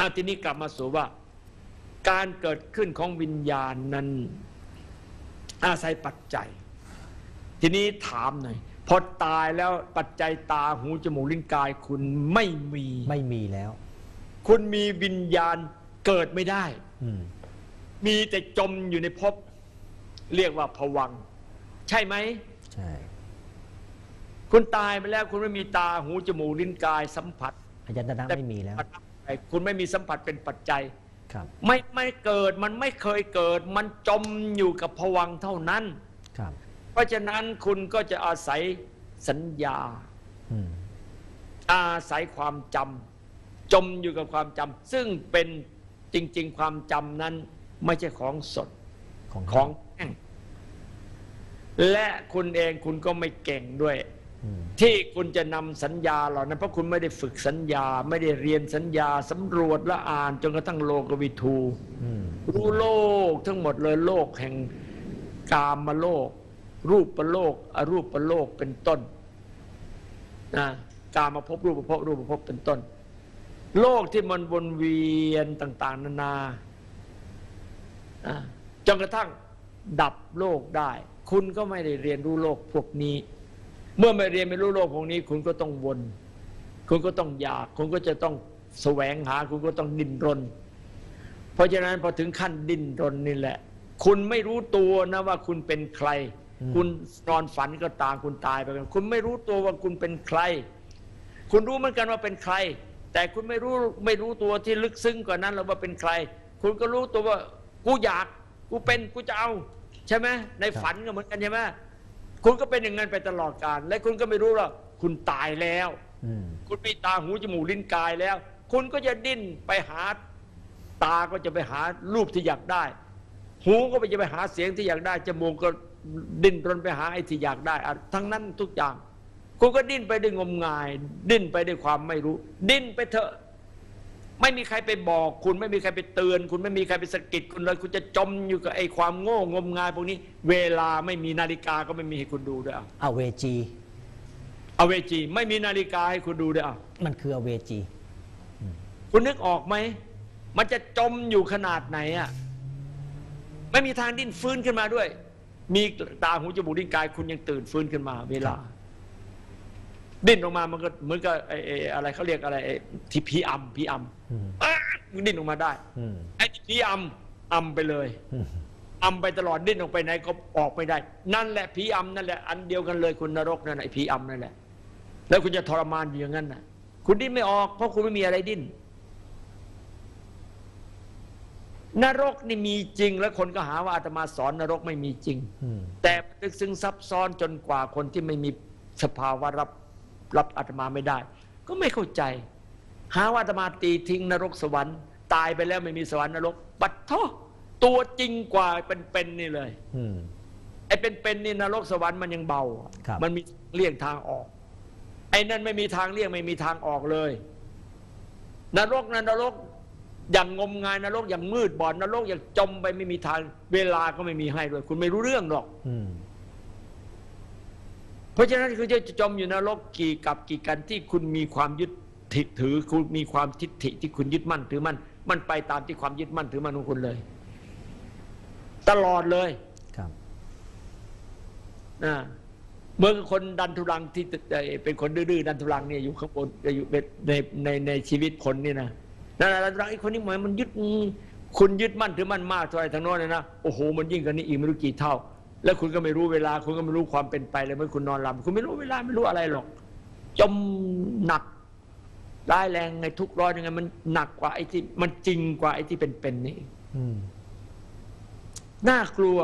อาทีนี้กลับมาสู่ว่า การเกิดขึ้นของวิญญาณนั้น อาศัยปัจจัย ทีนี้ถามหน่อยพอตายแล้วปัจจัยตาหูจมูกลิ้นกายคุณไม่มีไม่มีแล้ว คุณมีวิญญาณเกิดไม่ได้อืมมีแต่จมอยู่ในภพเรียกว่าผวังค์ใช่ไหมใช่คุณตายไปแล้ว คุณไม่มีตาหูจมูกลิ้นกายสัมผัสอายตนะไม่มีแล้ว คุณไม่มีสัมผัสเป็นปัจจัยครับไม่ไม่เกิดมันไม่เคยเกิด มันจมอยู่กับผวังค์เท่านั้นครับ เพราะฉะนั้นคุณก็จะอาศัยสัญญาอืมอาศัยความจำจมอยู่กับความจำซึ่งเป็นจริง ๆ ความจำนั้น ไม่ใช่ของสดของของแห้งและคุณเองคุณก็ไม่เก่งด้วยอืม ที่คุณจะนำสัญญาเหล่านั้นเพราะคุณไม่ได้ฝึกสัญญา ไม่ได้เรียนสัญญาสำรวจและอ่านจนกระทั่งโลกวิทูอืมรู้โลกทั้งหมดเลยโลกแห่งกามโลก รูปประโลกอรูปประโลกเป็นต้นนะกามาพบรูปประพบรูปประพบเป็นต้น โลกที่มันวนเวียนต่าง ๆ นานานะจนกระทั่งดับโลกได้ คุณก็ไม่ได้เรียนรู้โลกพวกนี้ เมื่อไม่เรียนไม่รู้โลกพวกนี้ คุณก็ต้องวน คุณก็ต้องอยาก คุณก็จะต้องแสวงหา คุณก็ต้องดิ้นรน เพราะฉะนั้นพอถึงขั้นดิ้นรนนี่แหละ คุณไม่รู้ตัวนะว่าคุณเป็นใคร คุณนอนฝันก็ตามคุณตายไปกันคุณไม่รู้ตัวว่าคุณเป็นใคร คุณรู้เหมือนกันว่าเป็นใคร แต่คุณไม่รู้ไม่รู้ตัวที่ลึกซึ้งกว่านั้นหรอกว่าเป็นใคร คุณก็รู้ตัวว่ากูอยากกูเป็นกูจะเอา ใช่ไหมในฝันก็เหมือนกันใช่ไหม คุณก็เป็นอย่างนั้นไปตลอดกาลและคุณก็ไม่รู้ว่าคุณตายแล้ว อืม คุณมีตาหูจมูกลิ้นกายแล้ว คุณก็จะดิ้นไปหาตาก็จะไปหารูปที่อยากได้ หูก็ไปจะไปหาเสียงที่อยากได้จมูกก็ดิ้นรนไปหาไอ้ที่อยากได้อะทั้งนั้นทุกอย่าง คุณก็ดิ้นไปด้วยงมงาย ดิ้นไปด้วยความไม่รู้ ดิ้นไปเถอะ ไม่มีใครไปบอก คุณไม่มีใครไปเตือน คุณไม่มีใครไปสะกิดคุณเลยคุณจะจมอยู่กับไอ้ความโง่งมงายพวกนี้ เวลาไม่มีนาฬิกาก็ไม่มีให้คุณดูด้วยอะอเวจีเอาเวจี ไม่มีนาฬิกาให้คุณดูด้วยอะมันคืออเวจี คุณนึกออกไหมมันจะจมอยู่ขนาดไหนอะไม่มีทางดิ้นฟื้นขึ้นมาด้วย มีตาหูจมูกลิ้นกาย คุณยังตื่นฟื้นขึ้นมา เวลา ดิ้นออกมามันก็เหมือนกับไอ้ไอ้อะไรเขาเรียกอะไรไอ้ที่ผีอำผีออืมำอ๊ะมันดิ้นออกมาได้อืมไอ้ที่ผีอำอำไปเลยอืมอำไปตลอดดิ้นออกไปไหนก็ออกไม่ได้ นั่นแหละผีอำนั่นแหละอันเดียวกันเลยคุณนรกนั่นแหละไอ้ผีอำนั่นแหละ แล้วคุณจะทรมานอยู่อย่างนั้นน่ะ คุณดิ้นไม่ออก เพราะคุณไม่มีอะไรดิ้น นรกนี่มีจริง แล้วคนก็หาว่าอาตมาสอนนรกไม่มีจริง อืมแต่ลึกซึ้งซับซ้อนจนกว่าคนที่ไม่มีสภาวะรับ รับอาตมาไม่ได้ ก็ไม่เข้าใจ หาว่าอาตมาตีทิ้งนรกสวรรค์ ตายไปแล้วไม่มีสวรรค์นรก ปัดท่อตัวจริงกว่าเป็นๆนี่เลยอืมไอ้เป็นๆนี่นรกสวรรค์มันยังเบาครับมันมีเลี่ยงทางออก ไอ้นั่นไม่มีทางเลี่ยงไม่มีทางออกเลย นรกนั้นนรกอย่างงมงายนรกอย่างมืดบอดนรกอย่างจมไปไม่มีทาง เวลาก็ไม่มีให้ด้วย คุณไม่รู้เรื่องหรอกอืม เพราะฉะนั้นคุณจะจมอยู่นรกกี่กับกี่กันที่คุณมีความยึดติถือคุณมีความทิฏฐิที่คุณยึดมั่นถือมั่นมันไปตามที่ความยึดมั่นถือมั่นของคุณเลย ตลอดเลยครับนะเมื่อคนดันทุรังที่เอ่อเป็นคนดื้อๆดันทุรังเนี่ยอยู่ข้างบนอยู่ในในในในชีวิตคนนี่นะนั่นแหละดันทุรังไอ้คนนี้เหมือนมันยึดคุณยึดมั่นถือมั่นมากเท่าไหร่ทางโน้นเลยนะโอ้โหมันยิ่งกว่านี้อีกไม่รู้กี่เท่า แล้วคุณก็ไม่รู้เวลา คุณก็ไม่รู้ความเป็นไปเลยเมื่อคุณนอนหลับคุณไม่รู้เวลาไม่รู้อะไรหรอก จมหนักร้ายแรงไงทุกข์ร้อนยังไงมันหนักกว่าไอ้ที่มันจริงกว่าไอ้ที่เป็นๆนี่อืมน่ากลัว